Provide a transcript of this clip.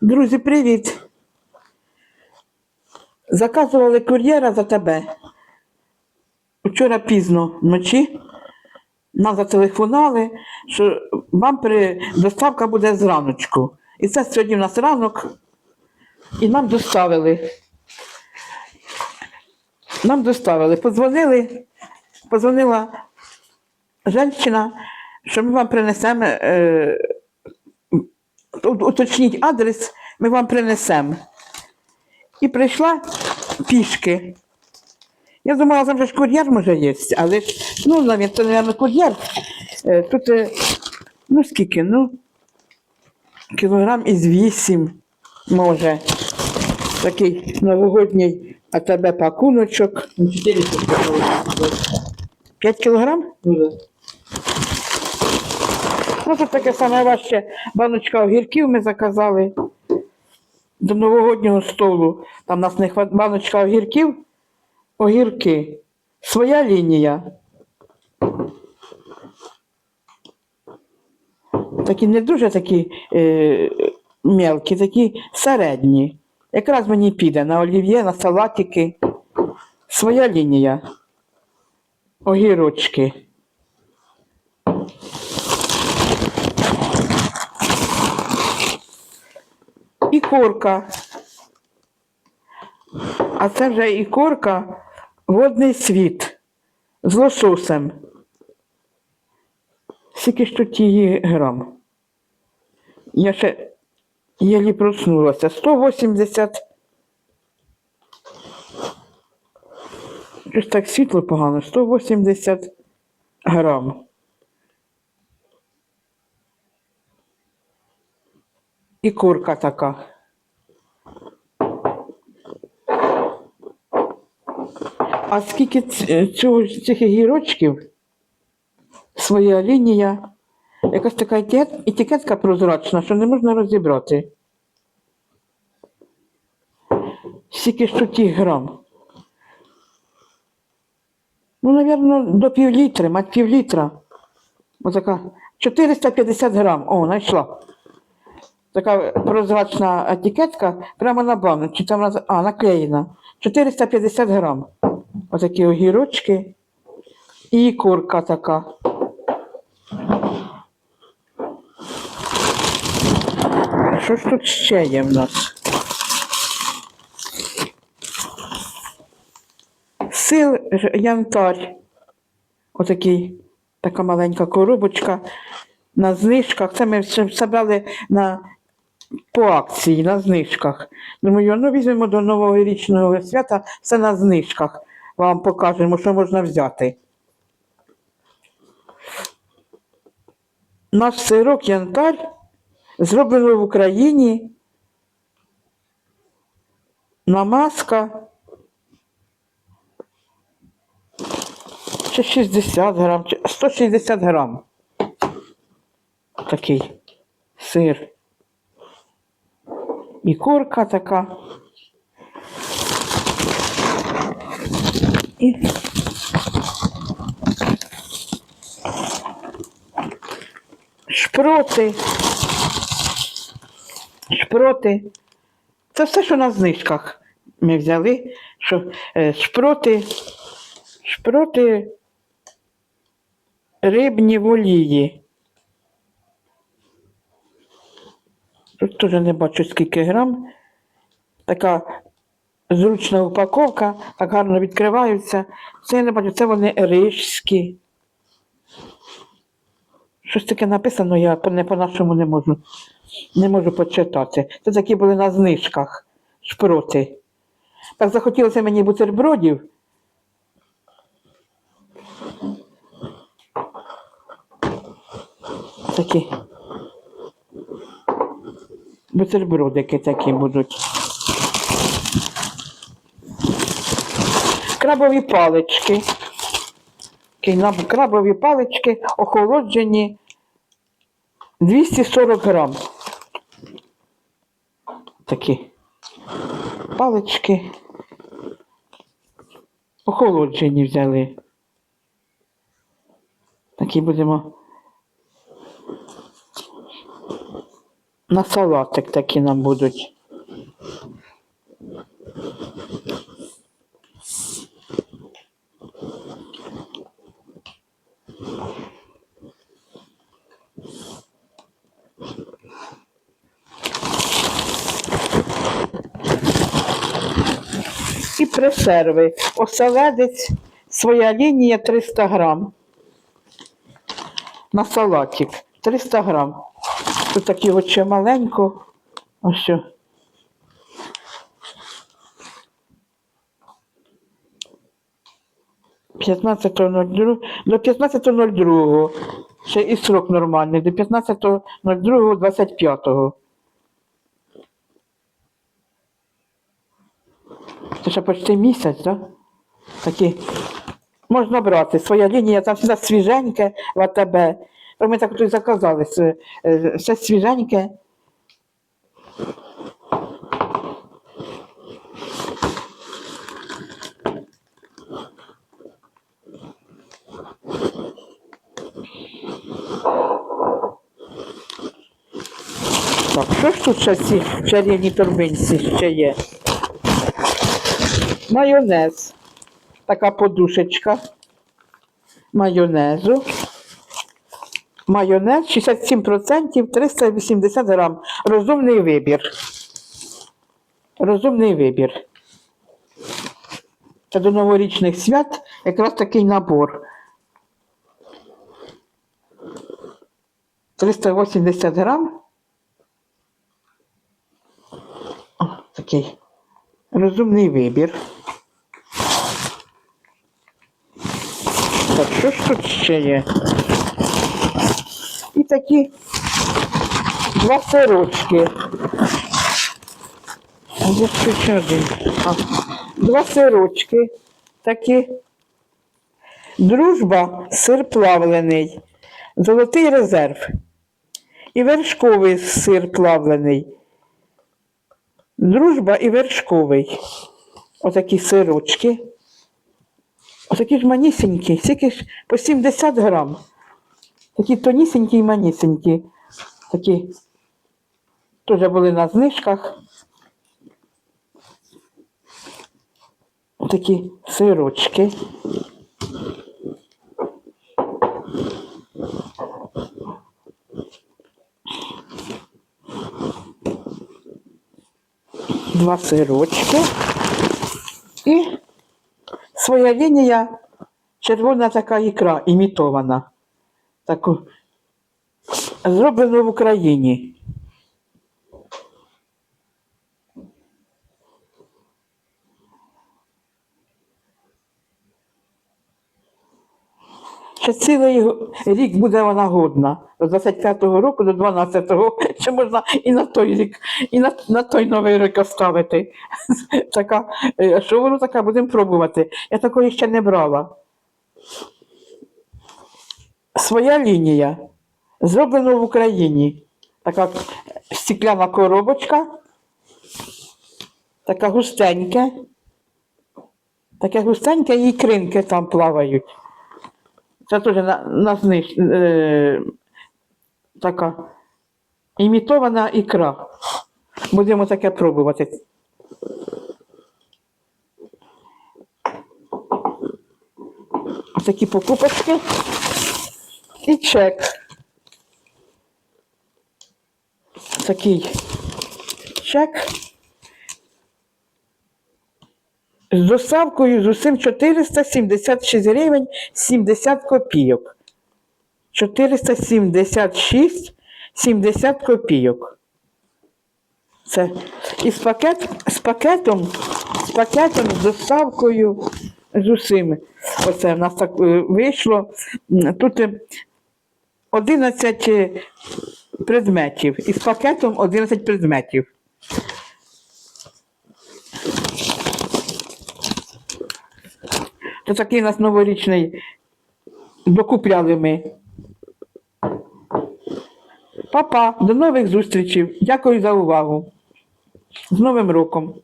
Друзі, привіт! Заказували кур'єра за тебе. Вчора пізно вночі нам зателефонували, що вам при... доставка буде зраночку. І це сьогодні в нас ранок, і нам доставили. Нам доставили. Позвонили, позвонила жінка, що ми вам принесемо, е, уточніть адрес, ми вам принесемо. І прийшла пішки. Я думала, там же ж кур'єр може є, але ж, ну, навіть, це, мабуть, кур'єр. Е, Тут, е, ну скільки, ну, кілограм із вісім, може. Такий новогодній АТБ пакуночок. 5 кілограм? Ну, тут таке саме важче баночка огірків ми заказали до новогоднього столу. Там у нас не хват... баночка огірків, огірки. Своя лінія. Такі не дуже такі е, мелкі, такі середні. Якраз мені піде на олів'є, на салатики. Своя лінія. Огірочки. І корка. А це вже і корка водний світ з лососем. Скільки ж тут її грам? Я ще єлі проснулася. 180. Щось так світло погано. 180 грам. І курка така. А скільки цього, цих гірочків? Своя лінія. Якась така етикетка прозрачна, що не можна розібрати. Скільки ж тут їх грам? Ну, напевно, до пів літри, мать пів літра. Отака. 450 грам. О, знайшла. Така прозрачна етикетка прямо на баночці. Там а, наклеєна. 450 грам. Отакі огірочки. І курка така. Що ж тут ще є в нас? Сил янтарь. Отакий, така маленька коробочка на знижках. Це ми ще забрали на, по акції на знижках. Думаю, ну візьмемо до новорічного свята, все на знижках. Вам покажемо, що можна взяти. Наш сирок янтарь зроблено в Україні. Намазка. Чи 60 грам, чи 160 грам. Такий сир. І курка така. І шпроти. Шпроти. Це все, що на знижках ми взяли. Що, е, шпроти, шпроти рибні в олії. Тут теж не бачу скільки грам. Така зручна упаковка, так гарно відкриваються. Це я не бачу, це вони рижські. Щось таке написано, я не по-нашому не можу. Не можу почитати. Це такі були на знижках шпроти. Так захотілося мені бутербродів. Такі. Бутербродики такі будуть. Крабові палички. Крабові палички охолоджені 240 грам. Такі палички. Охолоджені взяли. Такі будемо. На салатик такі нам будуть. І пресерви. Оселедець, своя лінія 300 грам. На салатик 300 грам. Тут такі ще маленько. Ось що. До 15.02. Ще і срок нормальний. До 15.02.25. Це ще почти місяць, так? Да? Такі. Можна брати. Своя лінія, там все свіженьке в АТБ. То Ми так тут і заказали. Все, е, все свіженьке. Так, що ж тут ще ці в чарівній торбинці ще є? Майонез. Така подушечка майонезу. Майонез 67%, 380 грам. Розумний вибір. Розумний вибір. Це до новорічних свят якраз такий набор. 380 грам. О, такий розумний вибір. Так, що ж тут ще є? Такі два сирочки. Два сирочки. Такі. Дружба, сир плавлений, золотий резерв. І вершковий сир плавлений. Дружба і вершковий. Отакі сирочки. Отакі ж манісенькі, тільки ж по 70 грам. Такі тонісенькі і манісенькі. Такі теж були на знижках. Такі сирочки. Два сирочки. І своя лінія червона така ікра, імітована. Таку зроблено в Україні. Ще цілий рік буде вона годна. З 25-го року до 12-го. Ще можна і на той рік, і на, на той новий рік оставити. Така, е, що воно така, будемо пробувати. Я такої ще не брала. Своя лінія. Зроблено в Україні. Така стекляна коробочка. Така густенька. Таке густеньке і ікринки там плавають. Це теж на, на зниж, е, така імітована ікра. Будемо таке пробувати. Такі покупочки і чек. Такий чек. З доставкою з усім 476 гривень 70 копійок. 476 70 копійок. Це і з, пакет, з пакетом, з пакетом, з доставкою з усім. Оце в нас так е, вийшло. Тут е, 11 е, предметів. І з пакетом 11 предметів. Це такий у нас новорічний докупляли ми. Папа, до нових зустрічей. Дякую за увагу. З Новим роком.